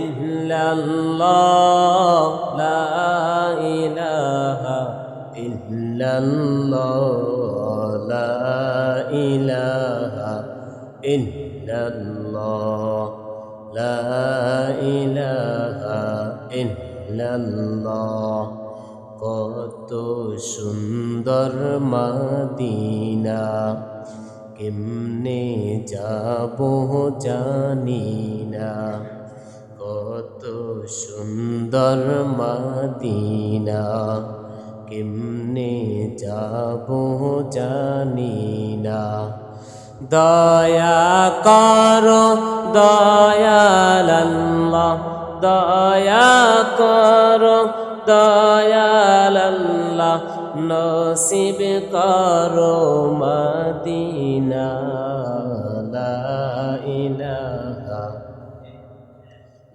إلا الله لا إله إلا الله لا إله إلا الله لا إله إلا الله কত সুন্দর মদিনা কেমনে যাব জানি না কত সুন্দর মদিনা, কেমনে যাব জানি না। দয়া করো দয়াল্লাহ দয়া করো দয়াল্লাহ নসিব করো মদিনা, লা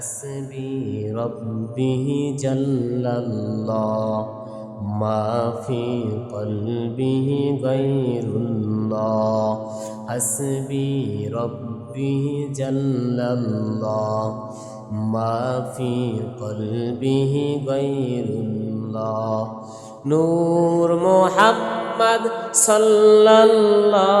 হাসবি রব্বি জাল্লাল্লাহ মা ফি কলবি গায়রুল্লাহ, হাসবি রব্বি জাল্লাল্লাহ মা ফি কলবি গায়রুল্লাহ। নূর মোহাম্মদ সাল্লাল্লাহ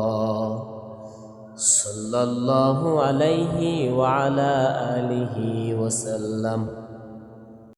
صلى الله عليه وعلى آله وسلم.